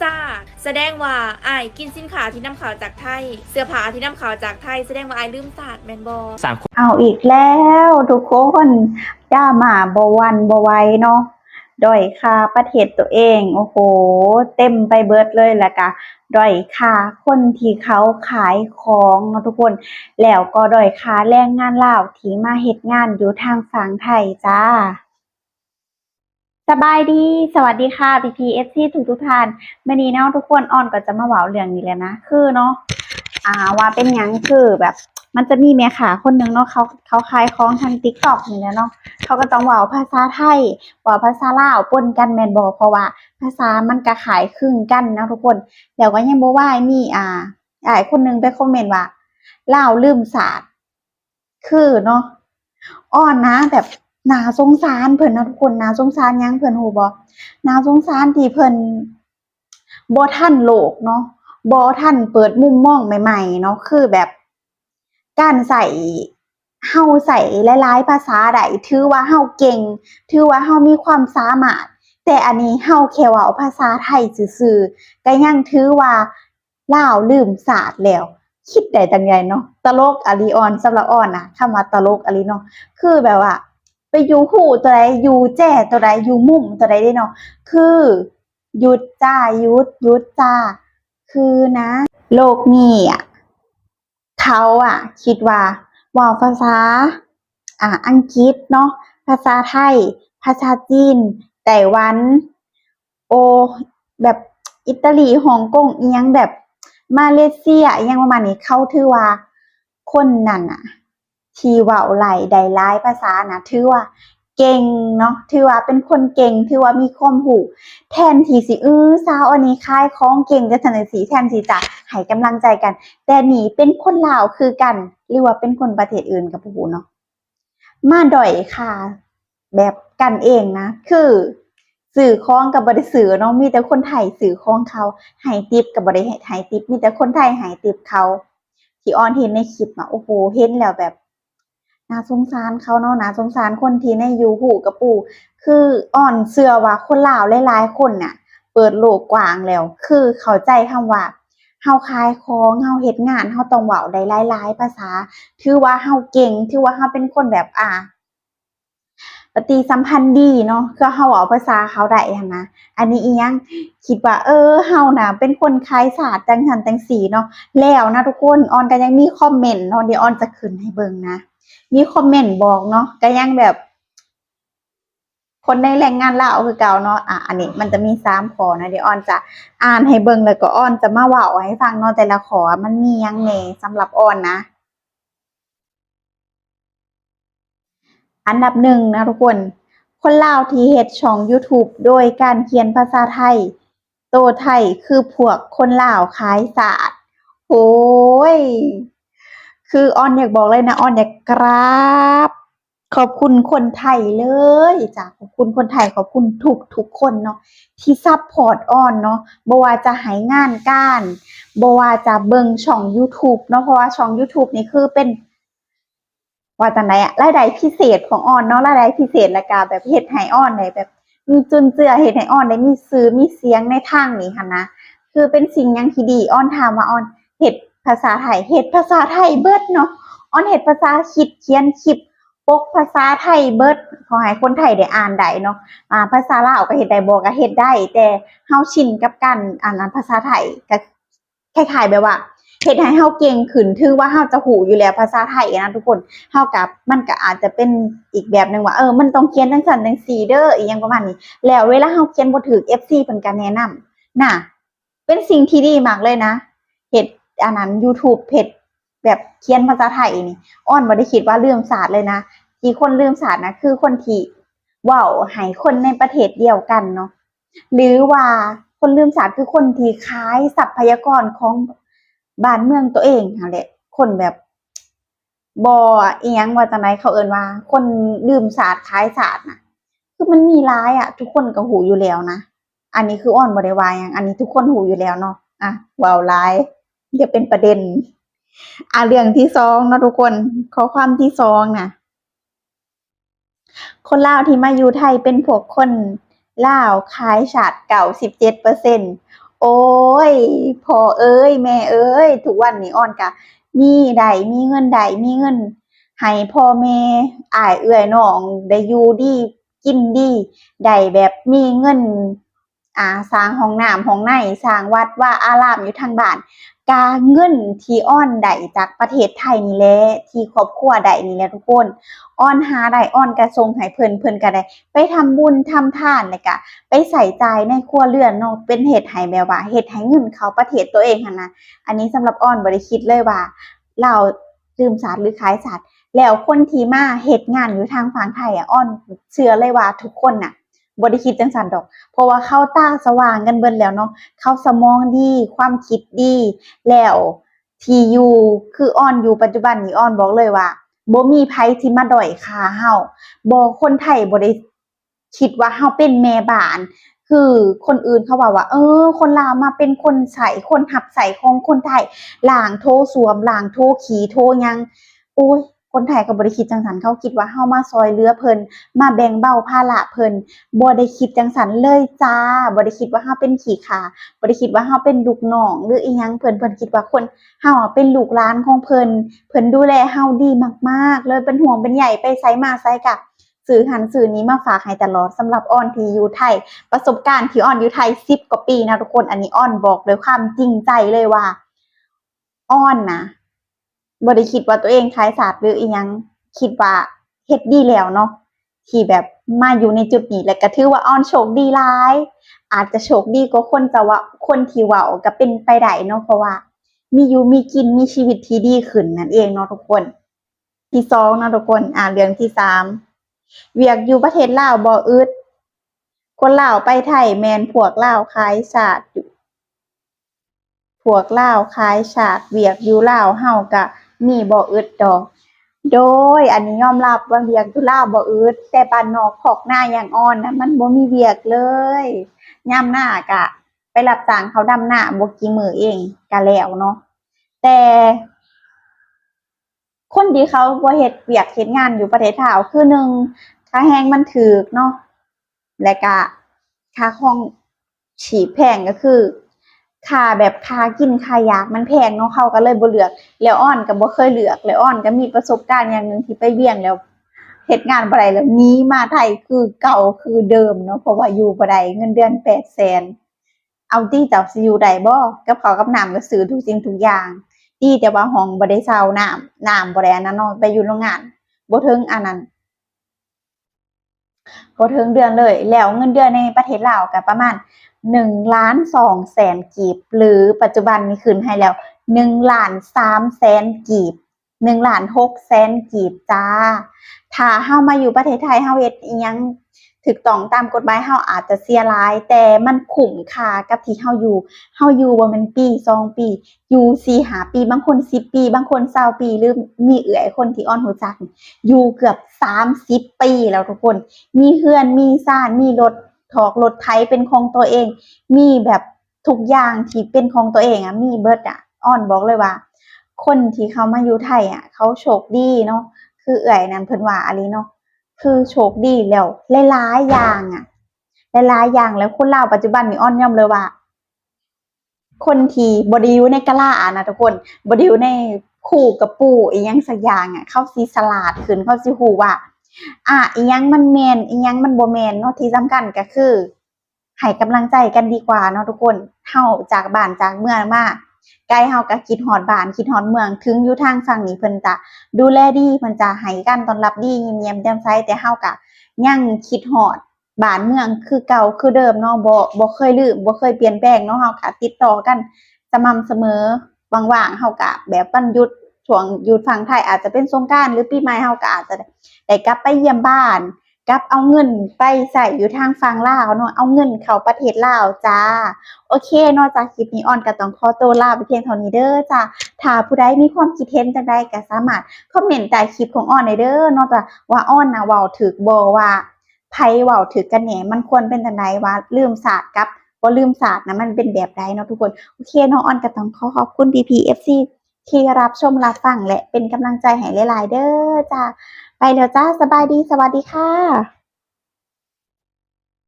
ซาดแสดงว่าอายกินสินค้าที่นำเข้าจากไทย เสื้อผ้าที่นำเข้าจากไทย แสดงว่าอายลืมศาสตร์แมนบอสามคนเอาอีกแล้วทุกคนด่าหมาบวันบไหว้เนาะด้อยค่าประเทศตัวเอง โอ้โห เต็มไปเบิดเลยแหละกะด้อยค่าคนที่เขาขายของเนาะทุกคน แล้วก็ด้อยค่าแรงงานลาวที่มาเฮ็ดงานอยู่ทางฝั่งไทยจ้า สบายดี สวัสดีค่ะ PPSC ทุกทุกท่านมื่อนี้เนาะทุกคนออนก็จะมาเว้าเรื่องนี้แล้วนะ คือเนาะ อ่า ว่าเป็นยังคือแบบ มันจะมีแม่ค้าคนหนึงเนาะเขาเขาขายของทาง TikTok นี่แหละเนาะ เขาก็ต้องเว้าภาษาไทยเว้าภาษาลาวปนกันแมนบ่เพราะว่า ภาษามันก็ขายครึ่งกันนะทุกคนแล้วก็ยังบ่ว่ามีอ่าอ้ายคนหนึงไปคอมเมนต์ว่าลาวลืมศาสตร์ คือเนาะ อ้อนนะแบบ น่าสงสารเพิ่นนะทุกคนน่าสงสารยังเพิ่นฮู้บ่น่าสงสารที่เพิ่นบ่ทันโลกเนาะบ่ทันเปิดมุมมองใหม่ๆเนาะคือแบบการใส่เฮาใส่หลายๆภาษาใดถือว่าเฮาเก่ง ถือว่าเฮามีความสามารถ แต่อันนี้เฮาแค่ว้าภาษาไทยซื่อๆก็ยังถือว่าลาวลืมศาสตร์แล้ว คิดได้จังไงเนาะตลกอลีออนสำหรับออนนะคำว่าตลกอลีเนาะคือแบบว่า ไปอยู่หูตัวใดอยู่แจ้ตัวใดอยู่มุมตัวใดได้เนาะคือหยุดจ้าหยุดหยุดจ้า คือนะ โลกนี้อะเขาอะ คิดว่าว่าภาษา อ่า อังกฤษเนาะภาษาไทย ภาษาจีนไต้หวัน โอ แบบอิตาลีฮ่องกงอียังแบบมาเลเซียอียังประมาณนี้เขาถือว่าคนนั่นอะ ที่เว้าไหลได้หลายภาษานะถือว่าเก่งเนาะถือว่าเป็นคนเก่งถือว่ามีความรู้แทนทีสิอือสาวอันนี้ขายของเก่งจะทันสีแทนที่จะให้กำลังใจกัน แต่นี่เป็นคนลาวคือกัน หรือว่าเป็นคนประเทศอื่นกับผู้เนาะมาดอยค่ะ แบบกันเองนะ คือสื่อคล้องกับบริสื่อเนาะมีแต่คนไทยสื่อคล้องเขาให้ติปกับบริให้ติปมีแต่คนไทยให้ติปเขาที่ออนเห็นในคลิปอะโอ้โหเห็นแล้วแบบ น่าสงสารเขาเนาะน่าสงสารคนที่ในอยู่หูกับปู่ คืออ่อนเชื่อว่าคนลาวหลายๆคนน่ะ เปิดโลกกว้างแล้ว คือเข้าใจคำว่าเฮาขายของเฮาเฮ็ดงานเฮาต้องเว้าได้หลายๆภาษา ถือว่าเฮาเก่ง ถือว่าเฮาเป็นคนแบบอ่าปฏิสัมพันธ์ดีเนาะคือเฮาเว้าภาษาเขาได้หันนะอันนี้อีหยังคิดว่า เออเฮาน่ะเป็นคนคล้ายศาสตร์จังหันจังสีเนาะแล้วนะทุกคนออนก็ยังมีคอมเมนต์เนาะเดี๋ยวออนจะขึ้นให้เบิ่งนะ มีคอมเมนต์บอกเนาะก็ยังแบบ คนในแรงงานลาวคือเก่าเนาะอะอันนี้มันจะมีสามขอนะเดี๋ยวออนจะอ่านให้เบิ่งแล้วก็ออนจะมาเว้าให้ฟังเนาะแต่ละขอมันมียังแหน่สำหรับออนนะ อันดับหนึ่งนะทุกคน คนลาวที่เฮ็ดช่อง YouTube โดยการเขียนภาษาไทย โตไทยคือพวกคนลาวขายศาสตร์โอ้ย คือออนอยากบอกเลยนะออนอยากกราบ ขอบคุณคนไทยเลยจ้ะขอบคุณคนไทยขอบคุณทุกทุกคนเนาะที่ซัพพอร์ตออนเนาะบ่ว่าจะให้งานก้ารบ่ว่าจะเบิ่งช่อง YouTube เนาะเพราะว่าช่อง YouTube นี่คือเป็นว่าจังไดอะรายได้พิเศษของออนเนาะรายได้พิเศษละกาแบบเฮ็ดให้ออนได้แบบ มีจุนเจือเฮ็ดให้ออนได้มีซื้อมีเสียงในทางนี้หั่นนะคือเป็นสิ่งยังที่ดีออนถามว่าออนเฮ็ด ภาษาไทยเฮ็ดภาษาไทยเบิดเนาะออนเฮ็ดภาษาคิดเขียนคลิปปกภาษาไทยเบิดขอให้คนไทยได้อ่านได้เนาะอ่าภาษาลาวก็เฮ็ดได้บ่ก็เฮ็ดได้ แต่เฮาชินกับการอ่านภาษาไทยก็คล้ายๆแบบว่าเฮ็ดให้เฮาเก่งขึ้นถือว่าเฮาจะหูอยู่แล้วภาษาไทยนะทุกคนเท่ากับมันก็อาจจะเป็นอีกแบบหนึ่งว่าเออมันต้องเขียนจังซั่นจังซี่เด้ออีหยังประมาณนี้ แล้วเวลาเฮาเขียนบ่ถูก FC เพิ่นก็แนะนำน่ะเป็นสิ่งที่ดีมากเลยนะ อันนั้น YouTube เฮ็ดแบบเขียนภาษาไทยนี่อ้อนบ่ได้คิดว่าลืมศาสตร์เลยนะที่คนลืมศาสตร์นะคือคนที่ว้าให้คนในประเทศเดียวกันเนาะหรือว่าคนลืมศาสตร์คือคนที่ขายทรัพยากรของบ้านเมืองตัวเองนั่นแหละคนแบบบอเอียงว่าจังไดเขาเอินว่า คนดื่มศาสตร์ขายศาสตร์น่ะคือมันมีหลายอะ ทุกคนก็หูอยู่แล้วนะอันนี้คืออ้อนบ่ได้ว่าหยังอันนี้ทุกคนหูอยู่แล้วเนาะอะว้าหลาย เดี๋ยวเป็นประเด็น อะเรื่องที่สองนะทุกคนข้อความที่สองน่ะคนลาวที่มาอยู่ไทยเป็นพวกคนลาวขายชาติเก่าสิบเจ็ดเปอร์เซ็นโอ้ยพ่อเอ้ย แม่เอ้ยทุกวันนี้อ่อนกะ มีใดมีเงินใดมีเงินให้พ่อแม่อ้ายเอื้อยน้องได้อยู่ดีกินดีได้แบบมีเงิน อ่าสร้างห้องน้ำห้องในสร้างวัดว่าอารามอยู่ทางบ้านกาเงินที่อ้อนได้จากประเทศไทยนี่แหละที่ครอบครัวได้นี่แหละทุกคนอ้อนหาได้อ้อนกระทรงให้เพิ่นเพิ่นก็ได้ ไปทำบุญทำทานเลยกะไปใส่ใจในครัวเรือนเนาะเป็นเฮ็ดให้แบบว่าเฮ็ดให้เงินเขาประเทศตัวเองหั่นนะอันนี้สำหรับอ้อนบ่ได้คิดเลยว่า เราดื่มสารหรือขายสารแล้วคนที่มาเฮ็ดงานอยู่ทางฝั่งไทยอะอ้อนเชื่อเลยว่าทุกคนน่ะ บ่ได้คิดจังซั่นดอก เพราะว่าเขาตาสว่างกันเบิดแล้วเนาะเขาสมองดี ความคิดดี แล้วที่อยู่คืออ้อนอยู่ปัจจุบันนี้อ้อนบอกเลยว่าบ่มีไผที่มาด้อยคาเฮาบ่คนไทยบ่ได้คิดว่าเฮาเป็นแม่บ้าน คือคนอื่นเขาว่าว่า เออ คนลาวมาเป็นคนใส่คนหับใส่ของคนไทยล้างโถสวมล้างโถขี่โถหยัง โอ้ย คนไทยก็บ่ได้คิดจังสันเขาคิดว่าเฮามาซอยเหลือเพิ่นมาแบ่งเบาภาระเพิ่นบ่ได้คิดจังสันเลยจ้าบ่ได้คิดว่าเฮาเป็นขี้ขาบ่ได้คิดว่าเฮาเป็นลูกน้องหรืออีหยังเพิ่นเพิ่นคิดว่าคนเฮาเป็นลูกหลานของเพิ่นเพิ่นดูแลเฮาดีมากๆ เลยเป็นห่วงเป็นใยไปไสมาไสกะซื้อหันซื้อนี้มาฝากให้ตลอดสำหรับออนที่อยู่ไทย ประสบการณ์ที่ออนอยู่ไทย10กว่าปีนะทุกคนอันนี้ออนบอกด้วยความจริงใจเลยว่าออนนะ บ่ได้คิดว่าตัวเองขายศาสตร์หรืออีหยัง คิดว่าเฮ็ดดีแล้วเนาะที่แบบมาอยู่ในจุดนี้แล้วก็ถือว่าออนโชคดีหลาย อาจจะโชคดีกว่าคนจะว่าคนที่ว้าก็เป็นไปได้เนาะเพราะว่า มีอยู่มีกินมีชีวิตที่ดีขึ้นนั่นเองเนาะทุกคน ที่สองนะทุกคน อ่าเรื่องที่สามเวียกอยู่ประเทศลาวบ่อึดคนลาวไปไทยแมนพวกลาวขายชาติอยู่พวกลาวขายชาติเวียกอยู่ลาวเฮาก็ มีบ่ออึดดอก โดยอันนี้ยอมรับว่าเวียกอยู่ลาบ่ออึดแต่บ้านนอกขอกหน้าอย่างอ่อนนะมันบ่มีเวียกเลยยามหน้ากะ ไปรับจ้างเขาดำหน้าบ่กี่มือเองก็แล้วเนาะแต่ คนที่เขาบ่เฮ็ดเวียกเฮ็ดงานอยู่ประเทศลาวคือหนึ่งค่าแรงมันถูกเนาะและก็ค่าห้องฉีแพงก็คือ ค่าแบบค่ากินค่ายากมันแพงเนาะเขาก็เลยบ่เลือก แล้วอ้อนก็บ่เคยเลือกแล้วอ้อนก็มีประสบการณ์อย่างหนึ่งที่ไปเวียงแล้วเฮ็ดงานบ่ได้แล้วหนีมาไทยคือเก่าคือเดิมเนาะเพราะว่าอยู่บ่ได้เงินเดือน800,000เอาติเจ้าสิอยู่ได้บ่กับข้ากับน้ำก็ซื้อทุกสิ่งทุกอย่างดีแต่ว่าห้องบ่ได้เช่าน้ำน้ำบ่ได้อันนั้นเนาะไปอยู่โรงงานบ่ถึงอันนั้นบ่ถึงเดือนเลย แล้วเงินเดือนในประเทศลาวก็ประมาณ 1ล้าน2แสนกีบ หรือปัจจุบันนี้ขึ้นให้แล้ว1ล้าน3แสนกีบ1ล้าน6แสนกีบจ้า ถ้าเฮามาอยู่ประเทศไทยเฮาเฮ็ดอิหยังถูกต้องตามกฎหมายเฮาอาจจะเสียหลาย แต่มันคุ้มค่ากับที่เฮาอยู่เฮาอยู่บ่แม่นปีสองปี อยู่4 5ปี บางคน10ปี บางคน20ปี หรือมีเอื้อยคนที่อ้อนรู้จัก อยู่เกือบ30ปีแล้วทุกคน มีเฮือนมีซ่านมีรถ ถอกรถไถเป็นของตัวเอง มีแบบทุกอย่างที่เป็นของตัวเองอะมีเบิร์ดอะอ้อนบอกเลยว่า คนที่เขามาอยู่ไทยอะเขาโชคดีเนาะคือเอื้อยนั่นเพิ่นว่าอะลีเนาะคือโชคดีแล้วหลายๆอย่างอะหลายๆอย่างแล้วคนลาวปัจจุบันนี่อ้อนย่อมเลยว่า คนที่บ่ได้ยูในกะลาอะนะทุกคนบ่ได้ยูในคู่กับปู่อีหยังสักอย่างอะเข้าสิฉลาดขึ้นเข้าสิฮู้ว่า อะอียังมันแมนอียังมันบ่แมนเนาะที่สำคัญก็คือให้กำลังใจกันดีกว่าเนาะทุกคนเฮาจากบ้านจากเมืองมาไกลเฮาก็คิดฮอดบ้านคิดฮอดเมือง ถึงอยู่ทางฝั่งนี้เพิ่นจะดูแลดีเพิ่นจะให้การต้อนรับดียิ้มแย้มแจ่มใสแต่เฮาก็ยังคิดฮอดบ้านเมืองคือเก่าคือเดิมเนาะบ่บ่เคยลืมบ่เคยเปลี่ยนแปลงเนาะเฮาก็ติดต่อกันสม่ำเสมอว่างๆเฮาก็แบบวันหยุด ช่วงหยุดฝั่งไทยอาจจะเป็นสงกานหรือปีใหม่เฮาก็อาจจะได้กลับไปเยี่ยมบ้านกลับเอาเงินไปใส่อยู่ทางฝั่งลาวเนาะเอาเงินเข้าประเทศลาวจ้า โอเคนอกจากคลิปนี้ออนก็ต้องขอตัวลาไปเพียงเท่านี้เด้อจ้าถ้าผู้ใดมีความคิดเห็นจังใดก็สามารถคอมเมนต์ใต้คลิปของออนได้เด้อนอกจากว่าออนนะเว้าถูกบ่ว่าไผเว้าถูกกันแหนมันควรเป็นจังไดว่าลืมศาสตร์กับบ่ลืมศาสตร์นะมันเป็นแบบใดเนาะทุกคนโอเคนาะออนก็ต้องขอขอบคุณ PPFC ที่รับชมรับฟังและเป็นกำลังใจให้หลาย ๆ เด้อจ้าไปแล้วจ้าสบายดีสวัสดีค่ะ